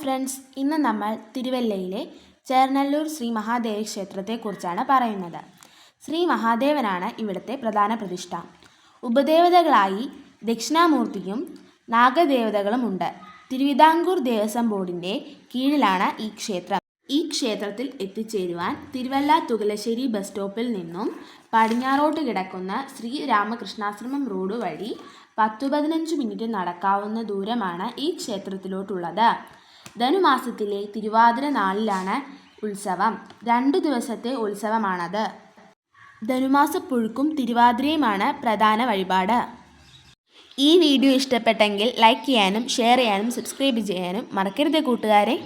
Friends ഇന്ന് നമ്മൾ തിരുവല്ലയിലെ ചേർനല്ലൂർ ശ്രീ മഹാദേവ ക്ഷേത്രത്തെക്കുറിച്ചാണ് പറയുന്നത്. ശ്രീ മഹാദേവനാണ് ഇവിടുത്തെ പ്രധാന പ്രതിഷ്ഠ. ഉപദേവതകളായി ദക്ഷിണാമൂർത്തിയും നാഗദേവതകളുമുണ്ട്. തിരുവിതാംകൂർ ദേവസ്വം ബോർഡിന്റെ കീഴിലാണ് ഈ ക്ഷേത്രം. ഈ ക്ഷേത്രത്തിൽ എത്തിച്ചേരുവാൻ തിരുവല്ല തുകലശ്ശേരി ബസ് സ്റ്റോപ്പിൽ നിന്നും പടിഞ്ഞാറോട്ട് കിടക്കുന്ന ശ്രീ രാമകൃഷ്ണാശ്രമം റോഡ് വഴി പത്തു പതിനഞ്ച് മിനിറ്റ് നടക്കാവുന്ന ദൂരമാണ് ഈ ക്ഷേത്രത്തിലോട്ടുള്ളത്. ധനുമാസത്തിലെ തിരുവാതിര നാളിലാണ് ഉത്സവം. രണ്ടു ദിവസത്തെ ഉത്സവമാണത്. ധനുമാസപ്പുഴുക്കും തിരുവാതിരയുമാണ് പ്രധാന വഴിപാട്. ഈ വീഡിയോ ഇഷ്ടപ്പെട്ടെങ്കിൽ ലൈക്ക് ചെയ്യാനും ഷെയർ ചെയ്യാനും സബ്സ്ക്രൈബ് ചെയ്യാനും മറക്കരുത് കൂട്ടുകാരെ.